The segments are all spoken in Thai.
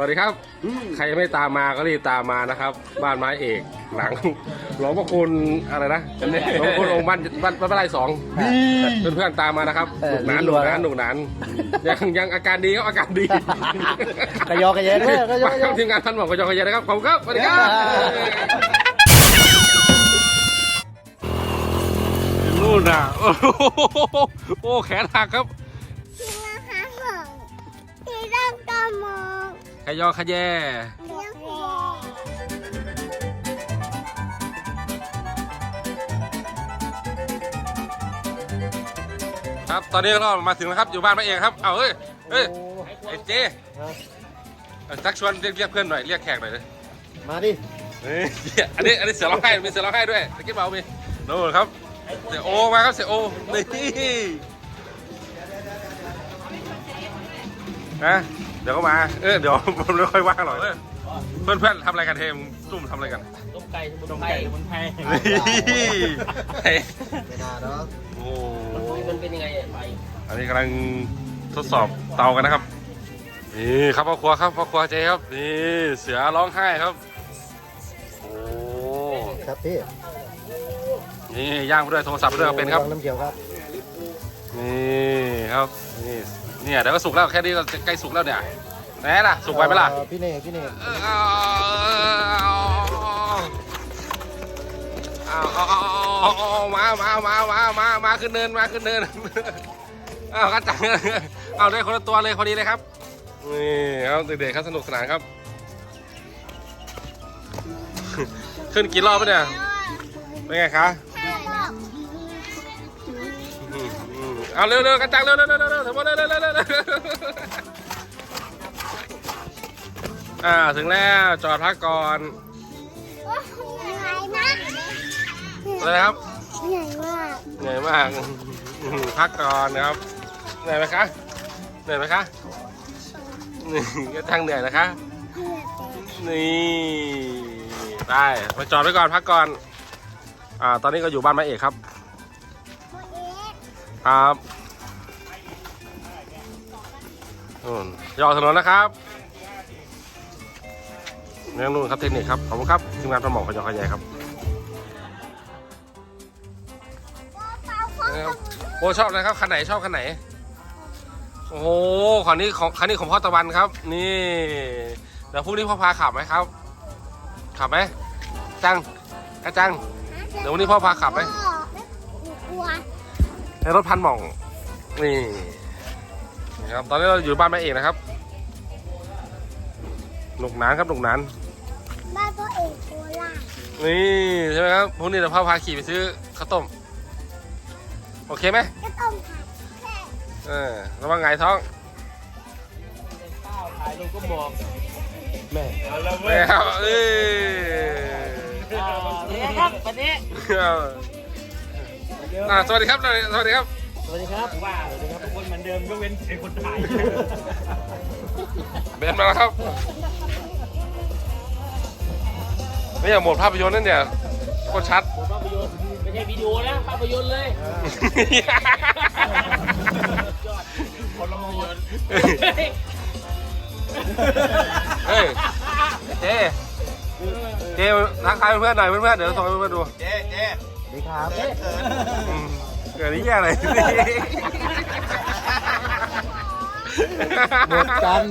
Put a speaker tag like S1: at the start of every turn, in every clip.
S1: สวัสดีครับ ใครยังไม่ตามมาก็รีบตามมานะครับ บ้านไม้เอกหลังหลวงพ่อคุณอะไรนะหลวงพ่อคุณองค์บ้านบ้านบ้านไร่สองเพื่อนๆตามมานะครับ
S2: เอ
S1: ห
S2: อ
S1: นุกหนานหนุกหนาน
S2: รัวๆ
S1: หนุกหนานยังยังอาการดีครับอาการดี
S2: กระยอกระเยนเว้ยกระยอกระเย
S1: มานทีมงานท่านบอกกระจอกกระเยนนะครับขอบคุณครับสวัสดีครับนู่นน่ะโอ้โหโอ้แขนหักครับ
S3: ข
S1: ยอขยแย
S3: เลี้ยงแพ
S1: ครับ ตอนนี้ก็มาถึงแล้วครับอยู่บ้านพระเอกครับ เอาเฮ้ยเฮ้ยไอ้เจ๊ทักชวนเรียกเรียกเพื่อนหน่อยเรียกแขกหน่อยเลย
S2: มาดิ
S1: เฮ้ยอันนี้อันนี้เสือร้องไห้มีเสือร้องไห้ด้วยตะกี้เบามีโน่นครับเสียโอมาครับเสียโอนี่นะเดี๋ยวก็มา เออเดี๋ยวผมไม่ค่อยว่างหรอกเออเพื่อนเพื่อนๆทำอะไรกันเทมซุ่มทำอะไรกัน
S4: ต้มไก่สมุนไพรสมุนไพร
S1: นี่เฮ้ย
S2: ไม่น่าเนาะ
S1: โอ้
S4: มันเป็นยังไงอะไฟ
S1: อันนี้กำลังทดสอบเตากันนะครับ นี่ครับพ่อครัวครับพ่อครัวเจครับ นี่เสือร้องไห้ครับ โอ้
S2: ครับพี่
S1: นี่ย่างไปด้วยโทรศัพท์ไปด้วยเป็นครับ
S2: น้ำเขียวครับ
S1: นี่ครับ นี่ เนี่ยเดี๋ยวก็สุกแล้วแค่นี้ก็ใกล้สุกแล้วเนี่ยแหน่ล่ะสุกไปไหมล่ะ
S2: เอ่อพี่เนกพี่เนก
S1: เออเอาเอาเอาเอาเอาเอามามามามามามาขึ้นเนินมาขึ้นเนินเอากระจังเอาได้คนละตัวเลยพอดีเลยครับนี่ครับเด็กๆครับสนุกสนานครับ ขึ้นกี่รอบปะเนี่ยเป็นไงคะ อืมเอาเร็วๆกระจังเร็วๆเร็วๆเร็วๆเร็วถึงหมดเร็วๆเร็วๆเร็วๆอ่าถึงแล้วจอดพักก่อน
S3: เหนื่อยมาก
S1: อะไรครับ
S3: เหนื่อยมาก
S1: เหนื่อยมากพักก่อนนะครับเหนื่อยไหมคะเหนื่อยไหมคะนี่ก็ทั้งเหนื่อยนะคะนี่ได้ไปจอดไว้ก่อนพักก่อนอ่าตอนนี้ก็อยู่บ้านแม่เอกครับ ครับนู่นยอดถนนนะครับเรื่องนู่นครับเทคนิคครับ ขอบคุณครับทีมงานประหมองขยอขยายครับโอ้ชอบนะครับคันไหนชอบคันไหน โอ้โหคันนี้ของคันนี้ของพ่อตะวันครับ นี่เดี๋ยวพรุ่งนี้พ่อพาขับไหมครับ ขับไหมจังอาจังเดี๋ยววันนี้พ่อพาขับไหม
S3: กลัว
S1: ใน รถพันหม่อง นี่นี่ครับ ตอนนี้เราอยู่บ้านแม่เอกนะครับหนุกหนานครับหนุกหนาน
S3: บ้านพ่อเอกโคราช
S1: นี่ใช่ไหมครับพรุ่งนี้เดี๋ยวพ่อพาขี่ไปซื้อข้าวต้ม โอเคไหม
S3: ก็ต้มผัดแค่
S1: เออระวังไงายท้อง
S4: ข้าวถ่ายรูปก็มอง
S2: แม่
S4: เอาแล้ว
S1: ไม่เอาเอ้ย
S4: นี่ครับวันนี้
S1: เอาอ่าสวัสดีครับสวัสดีครับ
S2: สวัสดีครับ
S4: ว่าสวัสดีครับทุกคนเหมือนเดิมยกเว้นไอ้คนถ่าย
S1: เบนมาแล้วครับนี่อย่างโหมดภาพยนตร์นั่นเนี่ยโคตรชัด
S4: ผมภาพยนตร์ไม่ใช่วิดีโอนะภาพยนตร์เลยคนละภาพยนตร์
S1: เฮ้ยเจ๊เจ๊ทักทายเพื่อนๆหน่อยเพื่อนๆเดี๋ยวส่งให้เพื่อนๆดู
S2: สวัสดีครับ
S1: อืมเกิดนี้แย่เลย
S2: หมดกัน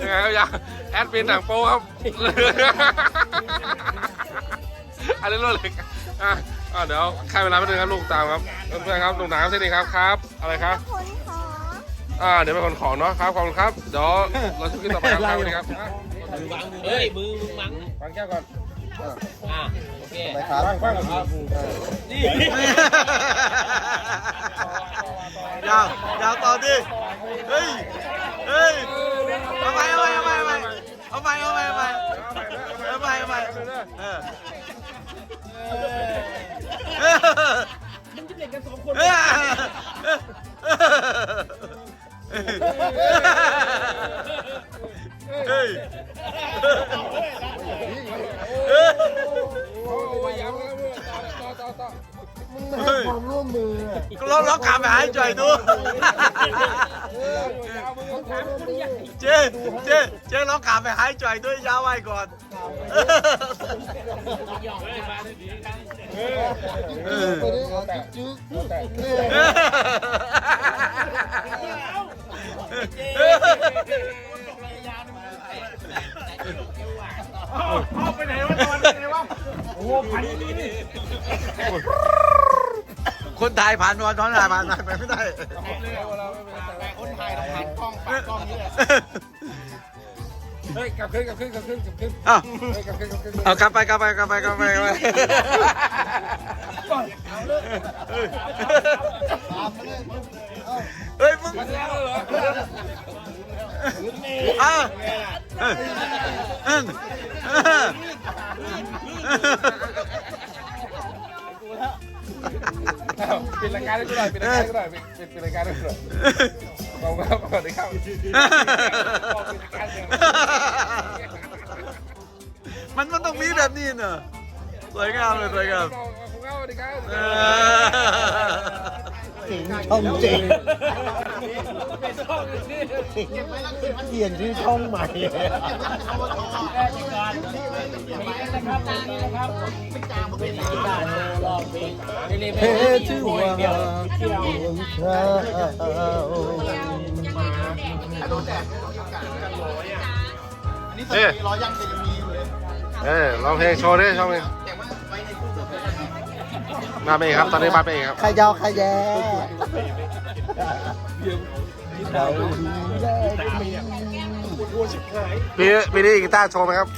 S1: ยังไงครับอยาแอดมินหนังโป๊ครับอันนี้รู้เลยอะอะเดี๋ยวใครเวลาไปหนึ่งครับลูกตามครับเพื่อนๆครับลูกหนังเส้นนี้ครับครับ อะไรครับ
S3: ขนของ
S1: อ่าเดี๋ยวไปขนของเนาะครับขอบคุณครับเดี๋ยวเราชุกินต่อไปครับครับสวัสดีครับอะ
S4: วางมือเฮ้ยมือมึงมัง
S1: วางแก้วก่อน
S4: อ่าโอเค
S2: ไปครับ
S1: ว่างว่างครับ
S4: นี่
S2: ยาวยาวต่อดิเฮ้ยเฮ้ยเอาไปเอาไปเอาไปเอาไปเอาไปเอาไปเอาไปเอาไปเอาไปเออเออ
S4: มึงจะเล่นกันสองคน
S2: เออเฮ้ย
S1: ให้ว
S2: มร่วมมือลองลองกลับไปหาจ่อยดู เจ๊เจ๊เจ๊ลองกลับไปหาจ่อยด้วยยาวไว้ก่อนเอ
S5: ไ
S6: ป
S1: ไ
S4: าไปไหนวะ
S2: ตอนไปไหนวะโอ้พัน
S4: ี
S1: ่
S2: คนถ่ายผ่านนอนท้อนถ่ายผ่านไปไม่ได้
S4: คนไทยเราผ่านกล้องปากกล้องนี่แหละ
S1: เฮ้ยกลับขึ้นกลับขึ้นกลับขึ้นกลับขึ้น
S2: อ้าว
S1: กลับขึ้นกลับขึ้น
S2: เอากลับไปกลับไปกลับไปกลับไปกลับไปเฮ้ยมึงอ้าวเออเออเออ
S1: อ้ การให้กูหน่อยปิดรายการให้กูหน่อยปิดปิดปิดรายการให้กูหน่อยขอบคุณครับสวัสดีครับขอบคุณครับ
S2: มันมันต้องมีแบบนี้เนอะสวยงามเลยสวยงาม
S1: ขอบคุณครับสวัสดีครับ
S2: เออ
S5: ช่องเจ๋งเปลี่ยนชื่อช่องใหม่เฮ้ชื่อว่าดวงเช้า
S1: เอ๊ะเอ๊ะร้องเพลงโชว์ดิชอบเพลง มาเป็นไงครับ ตอนนี้มาเป็นไงครับ
S5: ขยาวขยแยเราดูแล
S1: ปีปีนี้กีตาร์โชว์ไหมครับ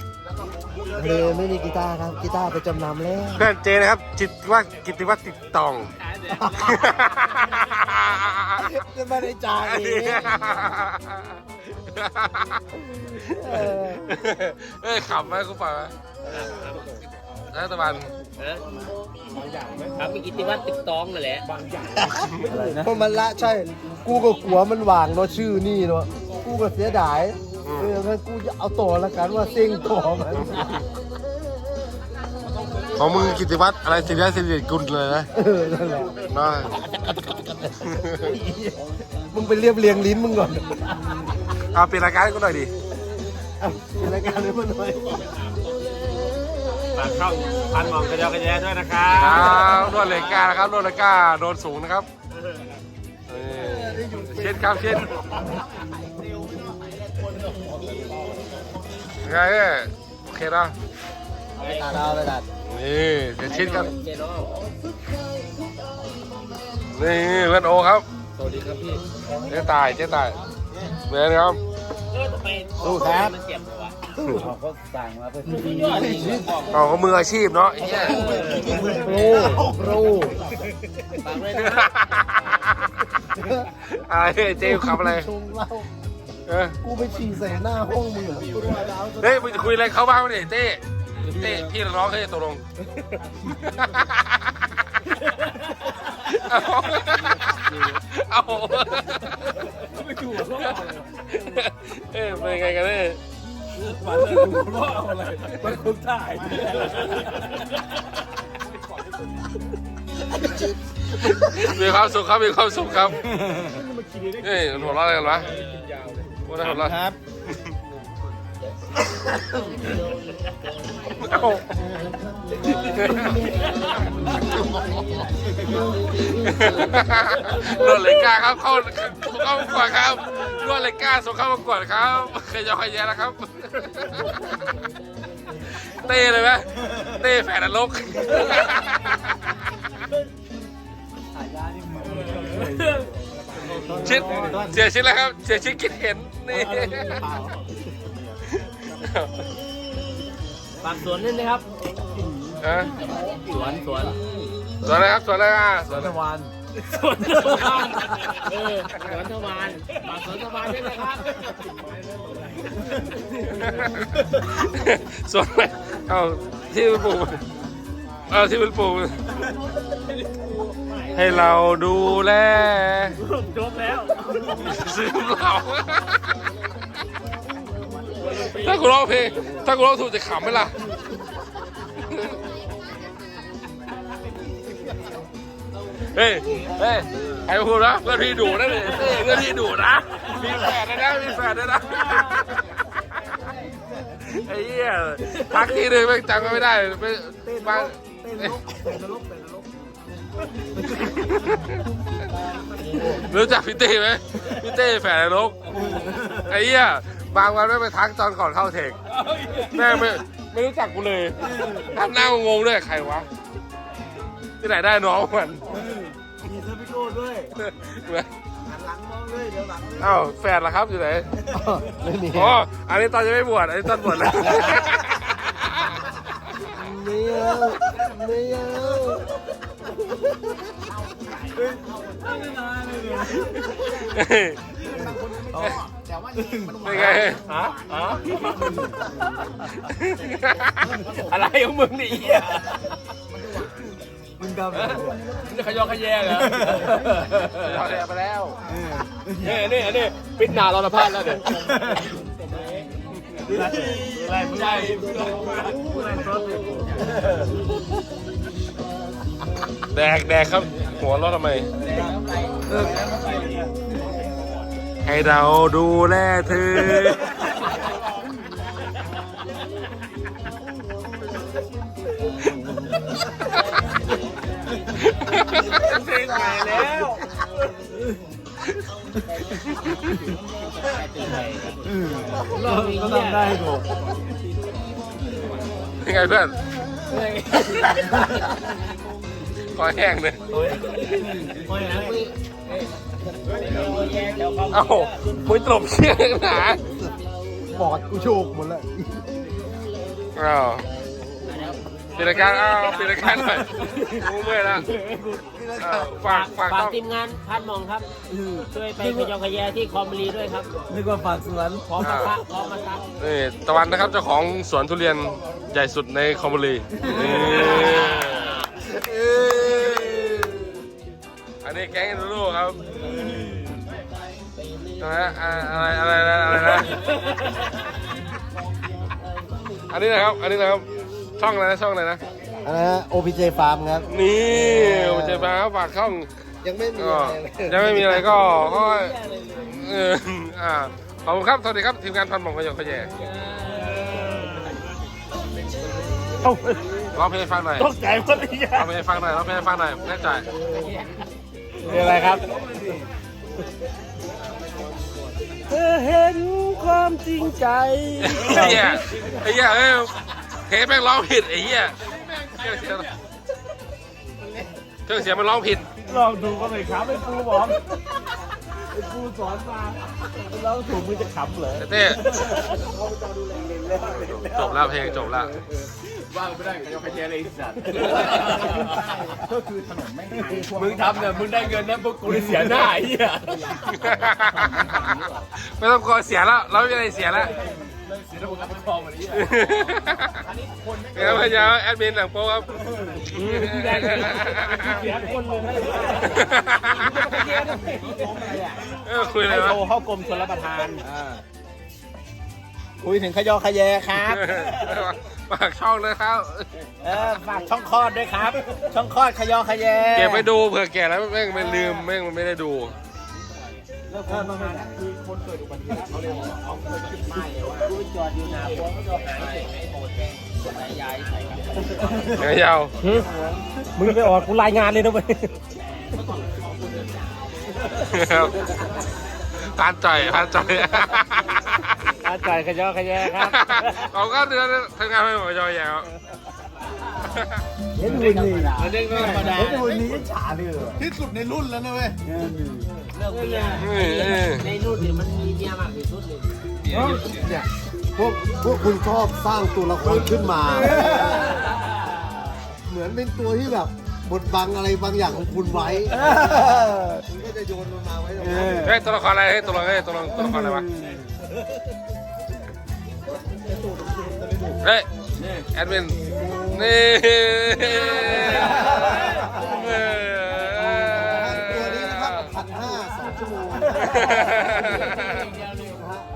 S5: เธอไม่มีกีตาร์ครับกีตาร์ไปจำนำแล้ว
S1: เพื่อนเจนะครับ จิตว่ากิติวัตรติดตอง
S5: จะไม่ได้จ่ายเองเออ
S1: เอ้ยขำไหมคุณป่า รัฐบาล
S4: ครับมีกิติวัตรติ๊กตองนั่นแหละ
S5: เพราะมันละใช่ กูก็กลัวมันวางเนาะชื่อนี่เนาะ กูก็เสียดายเอองั้นกูจะเอาต่อละกันว่าเซ็งต่อมัน
S1: ของมึงกิติวัตรอะไรสิริสิริกุลเลยนะ
S5: เออนั่นแหละ
S1: เนาะ
S5: มึงไปเรียบเรียงลิ้นมึงก่อน
S1: เอาปิดรายการให้กูหน่อยดิ
S5: เอาเป็นรายการเลยมันหน่อย
S4: ฝากช่องพันหมองกระเจอกระแยด้วยนะครั
S1: ครับนวดเหล็กกานะครับนวดเหล็กกาโดนสูงนะครับเออเช็ดครับเช็ดยังไงเนี่ยโอเคเนาะ
S5: ตัดเอาเลยตัด
S1: นี่เดี๋ยวเช็ดกัน
S4: เจโน่
S1: นี่เพื่อนโอครับ
S4: สวัสดีครับพี่
S1: เจ๊ตายเจ๊ตายเหมือนครับ
S4: เออทำไม
S5: สู้ครับ
S4: มันเจ็บเหรอวะ
S5: เขาสั่งมาเพื่อ
S4: สุดยอดเลย
S1: เอาเขามืออาชีพเนาะไอ้เหี้ย
S5: โปรโปร
S4: ฝากด้วยนะ
S1: อะไรเจ๊ขับอะไร
S5: ชงเหล้า
S1: เออ
S5: กูไปฉี่ใส่หน้าห้องมึงเหรอ
S1: เฮ้ยมึงจะคุยอะไรเขาบ้างวะเนี่ยเต้เต้พี่ร้องให้ตกลงเอาเอาไม่ถูกเอ้ยเป็นไงกันเนี่ย
S4: มันเลยดูว่าเอาอะไรมันคนถ่าย
S1: มีความสุขครับมีความสุขครับเฮ้ยมันหัวเราะอะไรกันวะหัวเราะหัวเราะ
S5: ครับ
S1: เอ้ารถเหล็กกาครับ เข้าเข้าประกวดครับรถเหล็กกาส่งเข้าประกวดครับเคยจะใครแย่แล้วครับ เต้เลยไหมเต้แฝดนรกชิดเสียชิดแล้วครับเสียชิดคิดเห็นนี่
S4: ฝากสวนนิดนะครับ
S1: ฮะ
S4: สวนสวน
S1: สวนอะไรครับสวนอะไรอะสวน
S5: ตะวัน
S4: สวนทวารเออสวนทวารฝากสวนทวารด้วยนะครับ
S1: สวนอะไรเอาที่มันปลูกเอาที่มันปลูกให้เราดูแล
S4: จบแล้ว
S1: ซื้อเรา ถ้ากูร้องเพลงถ้ากูร้องถูกจะขำไหมล่ะเฮ้ยเฮ้ยใครมาพูดนะเพื่อนพี่ดุนะเนี่ยเฮ้ยเพื่อนพี่ดุนะมีแฝดนะมีแฝดนะไอ้เหี้ยทักทีหนึ่งไม่จำกันไม่ได้ไม่บางรู้จักพี่เต้ไหมพี่เต้แฝดนรกไอ้เหี้ย บางวันไม่งไปทักตอนก่อนเข้าเทคแม่งไม่ไม่รู้จักกูเลยทำหน้างงๆด้วยใครวะ ที่ไหนได้น้องมัน
S2: มีเซอร์พิโก้ด้วยหันหลังมองเลยเดี๋ยวหลังเลย
S1: อ้าวแฟนล่ะครับอยู่ไหน
S5: ไม่มี
S1: อ๋ออันนี้ตอนจะไม่บวชอันนี้ตอนบวชแล้ว
S5: ไม่เอาไม่เอา
S1: เป็นไง
S4: ฮะฮะอะไรของมึงนี่เหี้ย
S2: มึงทำอะไรเนี่ย
S4: นี่ขยอขยแยงเหรอ
S1: เราแดไปแล้ว
S4: นี่นี่นี่ปิดหน้าเราละพลาดแล้วเดี๋ยวอะไรมึงได้
S1: แดกแดกครับหัวเรถทำไม ให้เราดูแลเธอ
S2: เพลงใหม่แล้ว
S5: ก็ทำได้กู
S1: ยังไงเพื่อน คอแห้งเลยเอ้ามุ้ยตลบเชี่ยงหนา
S5: ปอดกูโชกหมดแล้ว
S1: อ้าวปิดรายการอ้าวปิดรายการหน่อยกูเมื่อยแล้วอ้าวฝากฝาก
S4: ฝาก
S1: ต้อง
S4: ทีมงานพัดมองครับ ช่วยไปขยอขยแยที่คอมบุรีด้วยครับ
S5: นึกว่าฝากสวน
S4: พร้อมมาซักพร้อมมาซัก
S1: นี่ตะวันนะครับเจ้าของสวนทุเรียนใหญ่สุดในคอมบุรีนี่ อันนี้แก๊งลูลูครับอะไรนะอ่าอะไรอะไรอะไรอะไรนะ อันนี้นะครับ อันนี้นะครับ ช่องอะไรนะ ช่องอะไรนะ
S5: อันนั้น OPJ Farm ครับ
S1: นี่ผมจะมาฝากช่อง
S5: ยังไม่มี
S1: ก็
S5: อะไรเลย
S1: ยังไม่มีอะไรก็ก็เอออ่าขอบคุณครับ สวัสดีครับ ทีมงานพันหม่องขยงขยแยร้องเพลงให้ฟังหน่อย
S4: ตกใจหมดเลย
S1: ร้องเพลงให้ฟังหน่อยร้องเพลงให้ฟังหน่อยแน่ใจ
S4: เป็นอะไรครับ
S5: เธอเห็นความจริงใจ
S1: ไอ้เหี้ยไอ้เหี้ยเอ้ยเพลงแม่งร้องผิดไอ้เหี้ยเครื่องเสียงเครื่องเสียงมันร้องผิด
S4: ลองดูก็ไม่ครับไอ้ปูบอกไอ้ปูสอนมาเราถูกมึงจะขำเหรอ
S1: เต้จบแล้วเพลงจบแล้ว
S4: ว่างไม่ได้ขยอขยแยเลยสัตว์มึงทำเนี่ยมึงได้เงินนะพวกกูได้เสียหน้าไอ้เหี้ย
S1: ไม่ต้องกลัวเสียแล้ว เราไม่มีอะไรเสียแล้ว
S4: เสียระบบการปกครองวันนี้
S1: เดี๋ยวพยาแอดมินหลังโป๊ครับ
S4: เสียคนเลยนะ
S1: เออคุยอะไร
S4: ไอ
S1: วะ
S4: โทรเข้ากรมชลประทาน
S2: คุยถึงขยอขยแยครับ
S1: ฝากช่องเลยครับ
S2: เออฝากช่องคลอดด้วยครับ ช่องคลอดขยอขยแย
S1: เก็บไปดูเผื่อแก่แล้วแม่งไม่ลืมแม่งมันไม่ได้ดู
S4: แล้วคนมาคือคนเกิดอุบัติเหตุเขาเลยบอกเขาเคยขึ้นป้ายเลยว่ากูจอดอยู่หน้าพวกเขาจะหายไอ้โบแจ้งคนไหนย้ายใส่กัน
S1: ไงยาว
S4: มึงไปออกกูรายงานเลยนะเว้ย
S1: ทานจ่อยทานจ่อย
S4: อาจ่ายขยอขยแยครับ
S1: เขาก็เดือนทำงานไม่หมดจอยแย่ครับ
S5: เห็นหุ่นนี่
S4: เรื่องธรรมดา
S5: เห็นหุ่นนี่ฉาเลย
S2: ที่สุดในรุ่นแล้วนะเว้ย
S4: เรื่องเมียในรุ่นเนี่ยมันมีเมียมากที่สุดเลย
S5: เนี่ยพวกพวกคุณชอบสร้างตัวละครขึ้นมา เหมือนเป็นตัวที่แบบบดบังอะไรบางอย่างของคุณไว้คุณก็จะโยนมันมาไว้ตรงนั้น
S1: เฮ้ยตัวละครอะไรเฮ้ยตัวละครเฮ้ยตัวละตัวละครอะไรวะ เฮ้ยแอดมินนี่เออ
S5: ตัวนี้นะครับพันห้าสองชั่วโมงนะฮะ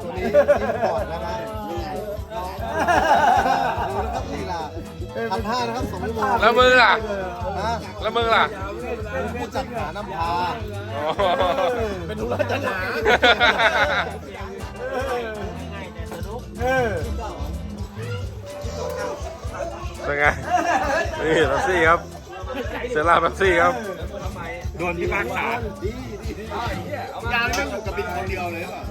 S5: ตัวนี้อินพอร์ตแล้วนะดูนะครับลีลาพันห้านะครับสองชั่วโมง
S1: แล้วมึงล่ะ
S5: ฮะ
S1: แล้วมึงล่ะ
S5: ผเป็นผู้จัดหาน้ำพา
S1: อ๋อ
S5: เป็นธุระจัดหา
S1: นี่แป๊บซี่ครับ เซร่าแป๊บซี่ครับ
S2: โดนพิพากษา
S5: ยางนั่งกับบินคนเดียวเลยป่ะ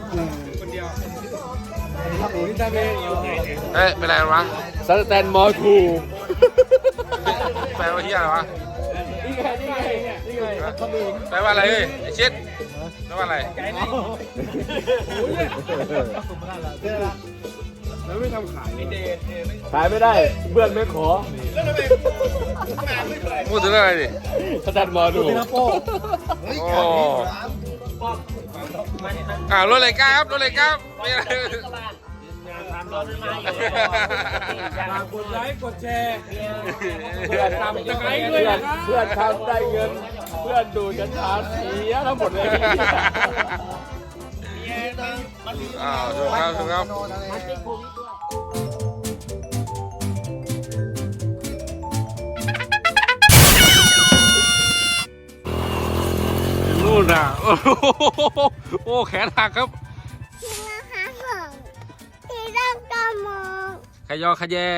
S1: เอ้ยเป็นไรกันวะ
S4: สแตนมอทู
S1: แปลว่าที่อะไรวะ
S4: นี่ไงนี่ไงนี่ไง
S1: แปลว่าอะไรเฮ้ยไอชิดแปลว่าอะไร
S4: ขายไม่ได้เพื่อนไม่ขอ
S1: พูดถึงเรื่องอะไรดิ
S4: สแตนมอทู
S1: โอ้อ่ารถเลยก้าครับรถเลยก้ามีอะไร
S4: กดไลค์กดแชร์เพื่อนทำจะไลค์ด้วยนะเพื่อนทำได้เงิน เพื่อนดูดกัญชาเสียทั้งหมดเลย
S1: อ้าวถูกครับถูกครับนู่นน่ะโอ้โหโอ้แขนหักครับ
S3: ที่ราคาของที่เรมอง
S1: ขยอขยแย่